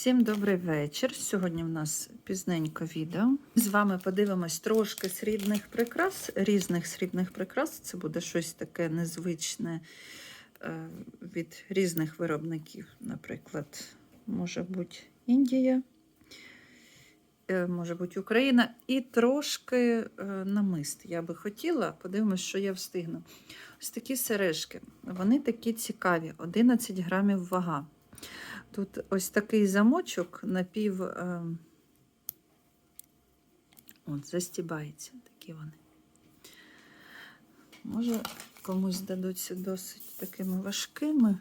Всім добрий вечір. Сьогодні в нас пізненько відео. З вами подивимось трошки срібних прикрас, різних срібних прикрас. Це буде щось таке незвичне е, від різних виробників. Наприклад, може бути Індія, е, може бути Україна, і трошки е, намист. Я би хотіла, подивимось, що я встигну. Ось такі сережки. Вони такі цікаві, 11 грамів вага. Тут ось такий замочок напів е, от, застібається. Такі вони. Може, комусь здадуться досить такими важкими.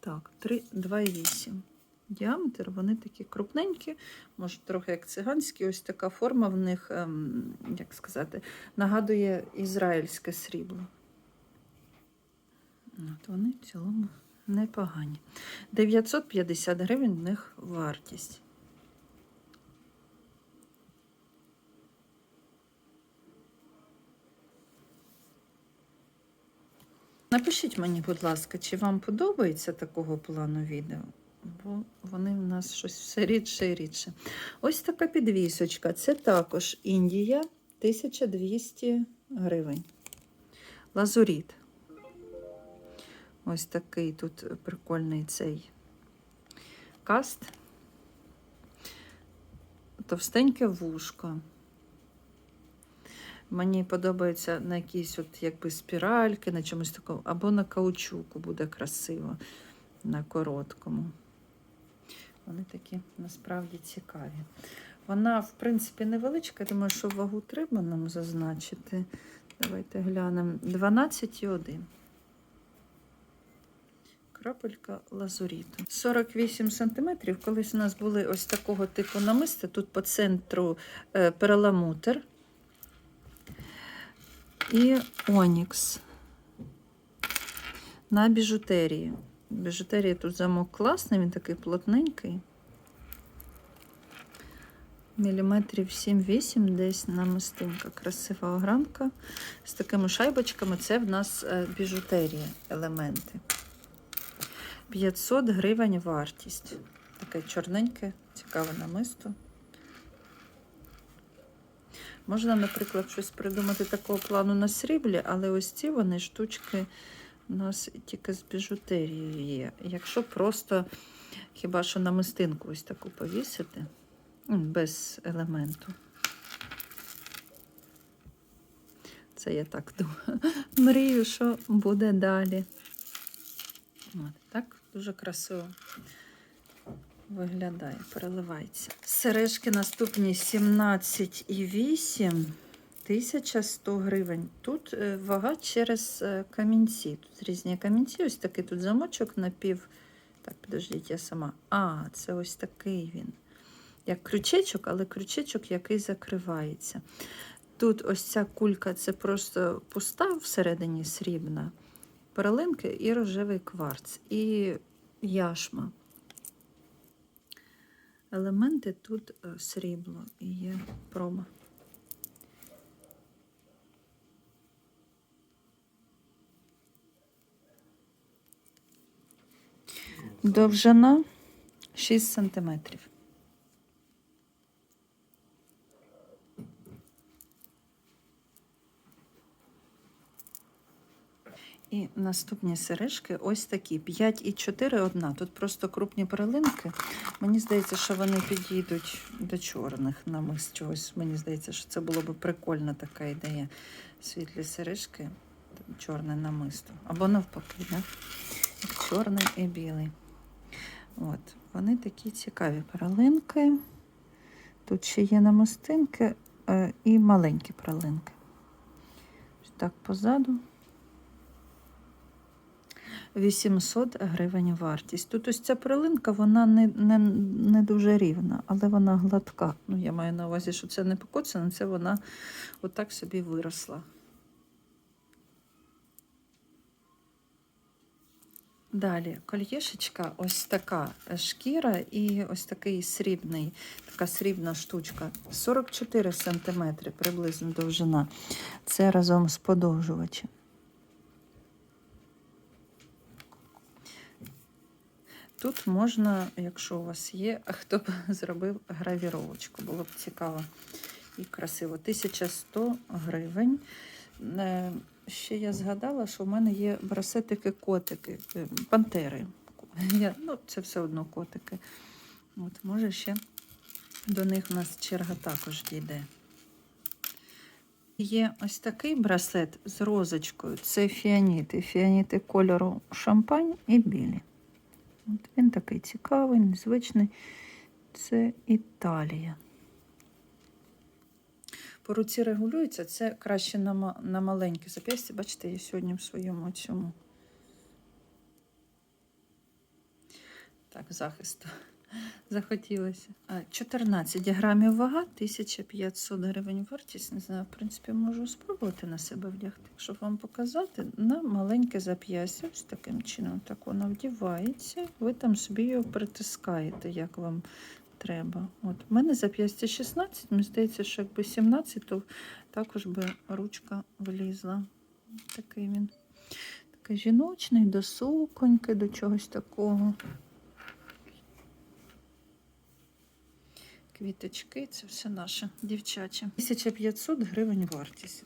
Так, 3, 2,8. Діаметр, вони такі крупненькі, може, трохи як циганські. Ось така форма в них, ем, як сказати, нагадує ізраїльське срібло. От вони в цілому непогані. 950 гривень в них вартість. Напишіть мені, будь ласка, чи вам подобається такого плану відео, бо вони в нас щось все рідше і рідше. Ось така підвісочка. Це також Індія 1200 гривень. Лазуріт. Ось такий тут прикольний цей каст. Товстеньке вушко. Мені подобається на якісь от якби спіральки, на чомусь такому, або на каучуку буде красиво, на короткому. Вони такі насправді цікаві. Вона, в принципі, невеличка, я думаю, що вагу треба нам зазначити. Давайте глянемо. 12,1 крапелька лазуріту. 48 см. Колись у нас були ось такого типу намиста. Тут по центру е, перламутр і онікс на біжутерії. Біжутерія тут замок класний, він такий плотненький. Міліметрів 7-8, десь намистинка. Красива огранка. З такими шайбочками це в нас е, біжутерія, елементи. 500 гривень вартість. Таке чорненьке, цікаве намисто. Можна, наприклад, щось придумати такого плану на сріблі, але ось ці вони штучки у нас тільки з біжутерією є. Якщо просто хіба що намистинку ось таку повісити, без елементу. Це я так думаю. Мрію, що буде далі. От, так дуже красиво виглядає, переливається. Сережки наступні 17,8, 1100 гривень. Тут е, вага через е, камінці. Тут різні камінці. Ось такий тут замочок напів. Так, підождіть, я сама. А, це ось такий він. Як крючечок, але крючечок, який закривається. Тут ось ця кулька це просто пуста всередині срібна перлинки і рожевий кварц, і яшма. Елементи тут е, срібло і є проба. Довжина 6 сантиметрів. І наступні сережки ось такі. 5 і 4 одна. Тут просто крупні перлинки. Мені здається, що вони підійдуть до чорних намис чогось. Мені здається, що це було б прикольна така ідея. Світлі сережки, чорне намисто. Або навпаки, да? Чорний і білий. От, Вони такі цікаві перлинки. Тут ще є намистинки е, і маленькі перлинки. Так позаду. 800 гривень вартість. Тут ось ця прилинка, вона не не, не дуже рівна, але вона гладка. Ну, Я маю на увазі, що це не покоцана, це вона отак собі виросла. Далі кольєшечка, ось така шкіра і ось такий срібний, така срібна штучка. 44 см приблизно довжина. Це разом з подовжувачем. Тут можна, якщо у вас є, хто б зробив гравіровочку, було б цікаво і красиво. 1100 гривень. Е, Ще я згадала, що в мене є браслетики котики, е, пантери. Я, ну, це все одно котики. От, може, ще до них у нас черга також дійде. Є ось такий браслет з розочкою. Це фіаніти. Фіаніти кольору шампань і білі. От він такий цікавий, незвичний. Це Італія. По руці регулюється, це краще на, на маленьке зап'ястя. Бачите, я сьогодні в своєму цьому. Так, захисту. Захотілося. 14 грамів вага, 1500 гривень вартість. Не знаю, в принципі, можу спробувати на себе вдягти, щоб вам показати на маленьке зап'ястя. Ось таким чином так воно вдівається. Ви там собі його притискаєте, як вам треба. От, у мене зап'ястя 16, мені здається, що якби 17, то також би ручка влізла. Такий він. Такий жіночний, до суконьки, до чогось такого. Квіточки, це все наше дівчаче. 1500 гривень вартість.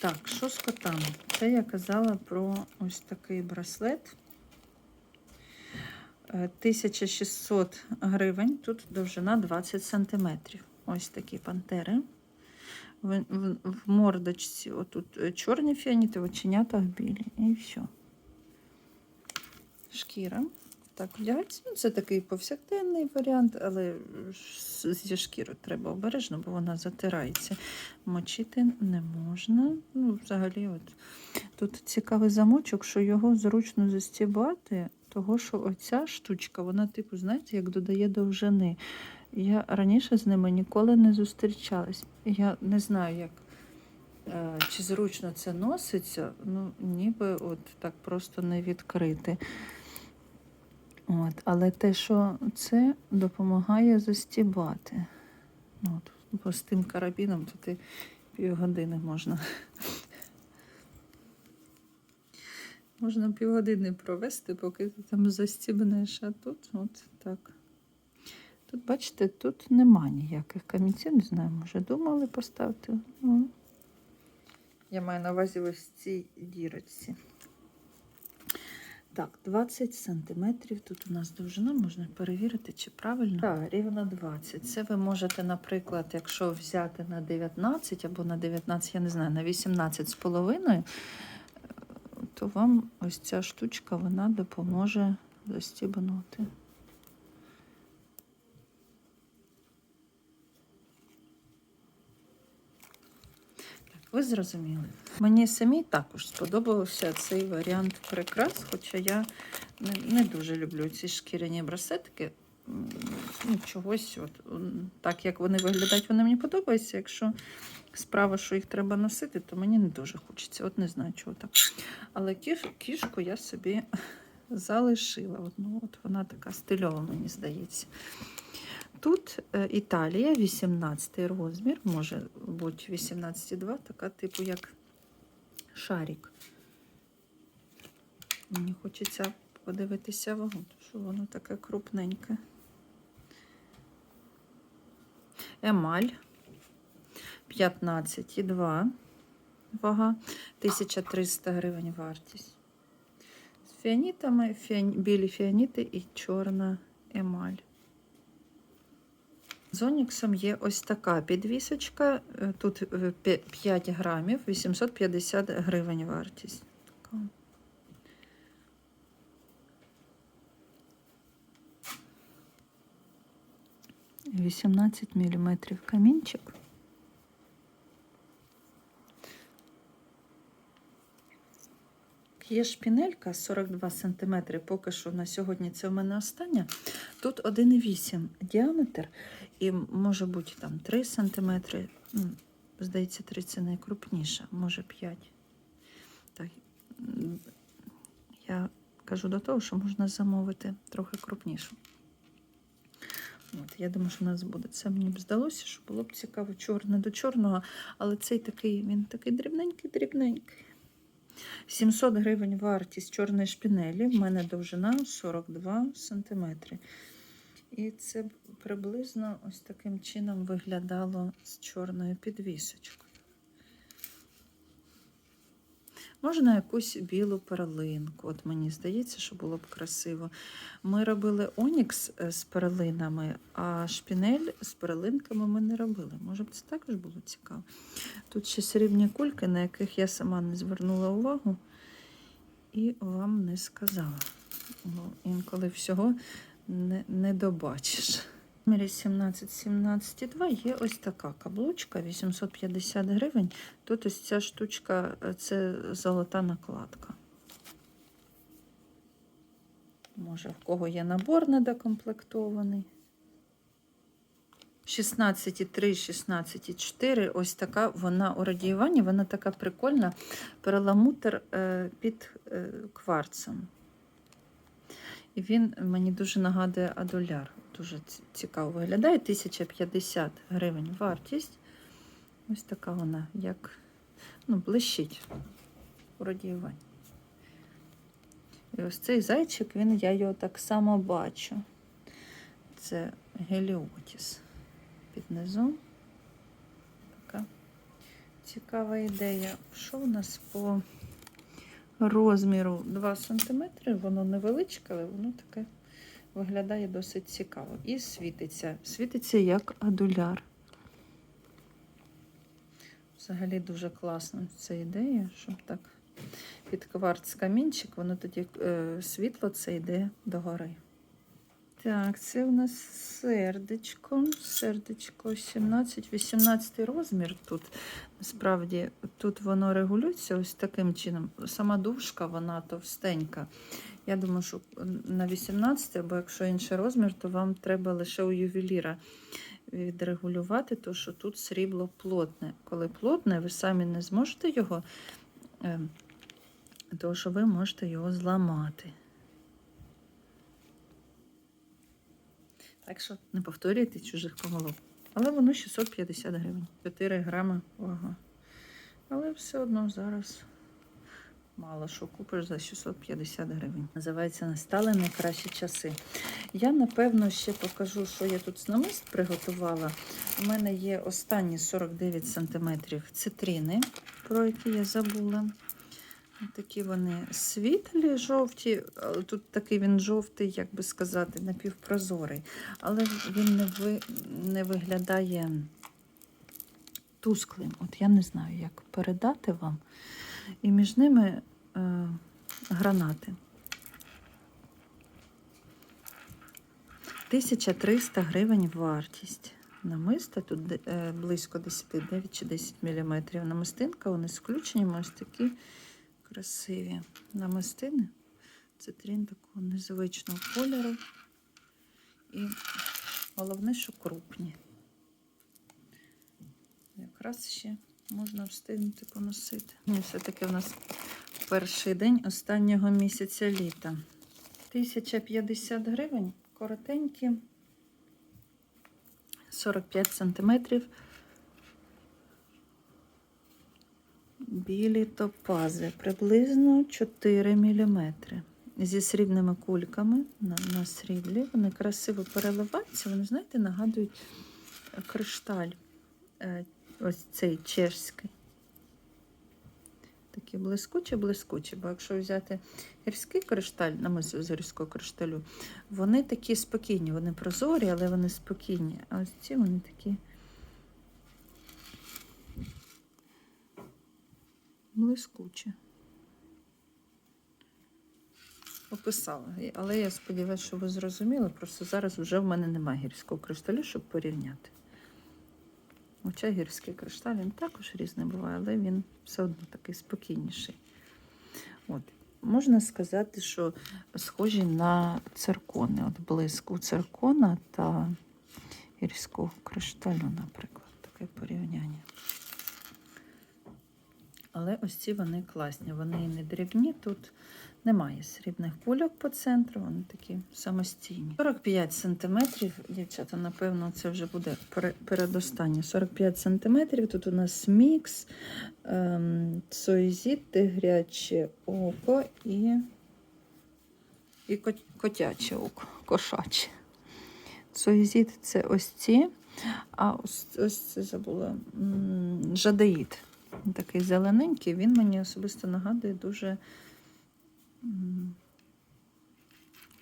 Так, що з котами? Це я казала про ось такий браслет. Е, 1600 гривень, тут довжина 20 сантиметрів. Ось такі пантери. В, в, в мордочці отут е, чорні фіаніти, в оченятах білі. І все. Шкіра. Так, вдягається. Ну, це такий повсякденний варіант, але зі шкірою треба обережно, бо вона затирається. Мочити не можна. Ну, взагалі, от тут цікавий замочок, що його зручно застібати, того що оця штучка, вона, типу, знаєте, як додає довжини. Я раніше з ними ніколи не зустрічалась. Я не знаю, як. е, Чи зручно це носиться, ну ніби от так просто не відкрити. От, але те, що це допомагає застібати. От, бо з тим карабіном то ти півгодини можна. Можна півгодини провести, поки ти там застібнеш, а тут от так. Тут, бачите, тут нема ніяких камінців, не знаю, може думали поставити. Ну, я маю на увазі ось цій дірочці. Так, 20 сантиметрів. Тут у нас довжина, можна перевірити, чи правильно. Так, рівно 20. Це ви можете, наприклад, якщо взяти на 19 або на 19, я не знаю, на 18 з половиною, то вам ось ця штучка вона допоможе застібнути. Так, ви зрозуміли. Мені самій також сподобався цей варіант прикрас, хоча я не, дуже люблю ці шкіряні браслетки. М, Ну, чогось, от, так як вони виглядають, вони мені подобаються. Якщо справа, що їх треба носити, то мені не дуже хочеться. От не знаю, чого так. Але кіш, кішку я собі залишила. Одну, от вона така стильова, мені здається. Тут е, Італія, 18 розмір, може бути 18,2, така типу як шарик. Мені хочеться подивитися вагу, тому що воно таке крупненьке. Емаль 15,2 вага, 1300 гривень вартість. З фіанітами, фіані, білі фіаніти і чорна емаль. З Оніксом є ось така підвісочка. е, Тут е, п'я- 5 грамів, 850 гривень вартість. Вісімнадцять міліметрів камінчик. Є шпінелька 42 см, поки що на сьогодні це в мене остання. Тут 1,8 діаметр і може бути там 3 см. Здається, 3 це найкрупніша, може 5. Так, я кажу до того, що можна замовити трохи крупнішу. От, я думаю, що в нас буде. Це мені б здалося, що було б цікаво чорне до чорного, але цей такий, він такий дрібненький, дрібненький. 700 гривень вартість чорної шпінелі. В мене довжина 42 см. І це приблизно ось таким чином виглядало з чорною підвісочкою. Можна якусь білу перлинку. От мені здається, що було б красиво. Ми робили онікс е, з перлинами, а шпінель з перлинками ми не робили. Може б це також було цікаво. Тут ще срібні кульки, на яких я сама не звернула увагу і вам не сказала. Бо інколи всього не, не добачиш. В мірі 17-17,2 є ось така каблучка 850 гривень. Тут ось ця штучка е, це золота накладка. Може, в кого є набор недокомплектований. 16,3, 16,4. Ось така вона у радіюванні, вона така прикольна. Перламутр е, під е, кварцем. І він мені дуже нагадує адуляр. Дуже цікаво виглядає. 1050 гривень вартість. Ось така вона, як ну, блищить у радіюванні. І ось цей зайчик, він, я його так само бачу. Це геліотіс під низом. Така цікава ідея. Що у нас по розміру 2 см? Воно невеличке, але воно таке виглядає досить цікаво. І світиться. Світиться як адуляр. Взагалі дуже класна ця ідея, щоб так під кварц камінчик, воно тоді е, світло це йде догори. Так, це у нас сердечко. Сердечко 17-18 розмір тут. Насправді, тут воно регулюється ось таким чином. Сама дужка, вона товстенька. Я думаю, що на 18, або якщо інший розмір, то вам треба лише у ювеліра відрегулювати, то що тут срібло плотне. Коли плотне, ви самі не зможете його, е, то що ви можете його зламати. Так що не повторюйте чужих помилок. Але воно 650 гривень. 4 грами вага. Але все одно зараз мало що купиш за 650 гривень. Називається настали найкращі часи. Я, напевно, ще покажу, що я тут з намист приготувала. У мене є останні 49 см цитрини, про які я забула. Такі вони світлі, жовті. Тут такий він жовтий, як би сказати, напівпрозорий. Але він не, ви, не виглядає тусклим. От я не знаю, як передати вам. І між ними е, гранати. 1300 гривень вартість. Намиста тут е, близько 10, 9 чи 10 мм. Намистинка, вони з включеннями ось такі красиві намистини. Цитрин такого незвичного кольору. І головне, що крупні. Якраз ще можна встигнути поносити. Ну, все-таки у нас перший день останнього місяця літа. 1050 гривень, коротенькі, 45 сантиметрів. Білі топази приблизно 4 мм. Зі срібними кульками на, на сріблі. Вони красиво переливаються. Вони, знаєте, нагадують е, кришталь. Ось цей чешський. Такі блискучі-блискучі. Бо якщо взяти гірський кришталь, намису з гірського кришталю, вони такі спокійні, вони прозорі, але вони спокійні. А ось ці вони такі. Блискуче. Описала. Але я сподіваюся, що ви зрозуміли. Просто зараз вже в мене немає гірського кришталю, щоб порівняти. Хоча гірський кришталь він також різний буває, але він все одно такий спокійніший. От. Можна сказати, що схожі на циркони. От блиску циркона та гірського кришталю, наприклад, таке порівняння. Але ось ці вони класні. Вони не дрібні. Тут Немає срібних кульок по центру, вони такі самостійні. 45 см, дівчата, напевно, це вже буде пере- передостаннє. 45 см. Тут у нас мікс, ем, цоїзіт, тигряче око і, і кот- котяче око, кошаче. Цоїзіт це ось ці, а ось, ось це забула жадеїд. Такий зелененький, він мені особисто нагадує дуже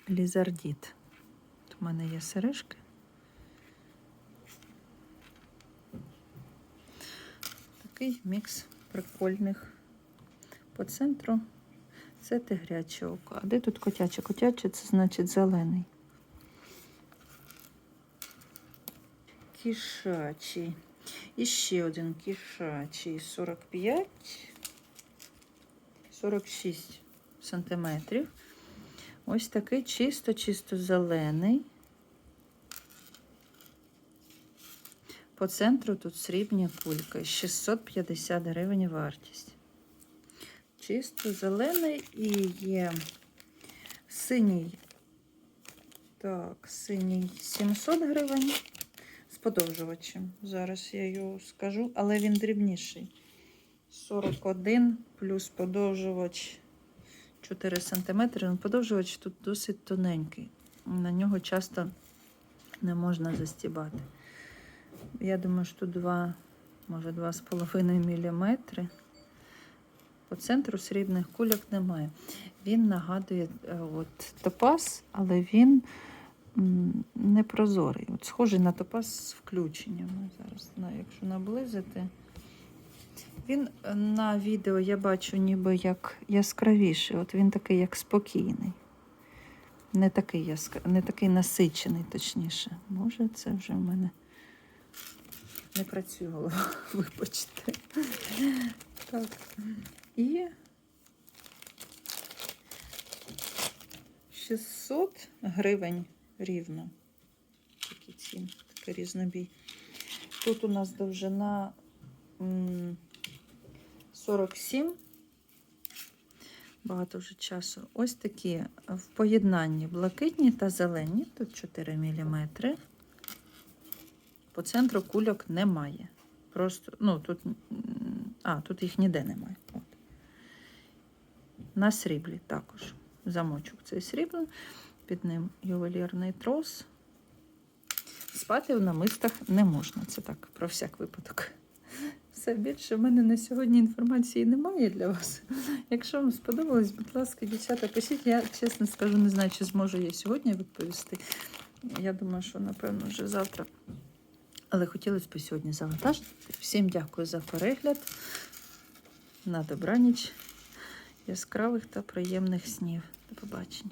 лізардіт. У мене є сережки. Такий мікс прикольних. По центру це тигряче око. А де тут котяче? Котяче це значить зелений. Кішачий. І ще один кішачий 45, 46 сантиметрів. Ось такий чисто-чисто зелений. По центру тут срібні кульки. 650 гривень вартість. Чисто зелений і є синій. Так, синій 700 гривень подовжувачем. Зараз я його скажу, але він дрібніший. 41 плюс подовжувач 4 см. Ну, Подовжувач тут досить тоненький. На нього часто не можна застібати. Я думаю, що тут 2, може 2,5 мм. По центру срібних кульок немає. Він нагадує е, от, топаз, але він м, не прозорий. От схожий на топаз з включеннями. Зараз, якщо наблизити. Він е, на відео я бачу ніби як яскравіший. От він такий, як спокійний. Не такий, яскра... не такий насичений, точніше. Може, це вже в мене не працює голова, вибачте. Так. І 600 гривень рівно. Такі ціни, такий різнобій. Тут у нас довжина 47. Багато вже часу. Ось такі в поєднанні блакитні та зелені. Тут 4 мм. По центру кульок немає. Просто, ну, тут, а, тут їх ніде немає. От. На сріблі також. Замочок цей сріблен, під ним ювелірний трос. Спати в намистах не можна. Це так, про всяк випадок. Все більше в мене на сьогодні інформації немає для вас. Якщо вам сподобалось, будь ласка, дівчата, пишіть. Я чесно скажу, не знаю, чи зможу я сьогодні відповісти. Я думаю, що напевно вже завтра. Але хотілося б сьогодні завантажити. Всім дякую за перегляд. На добраніч, яскравих та приємних снів. До побачення.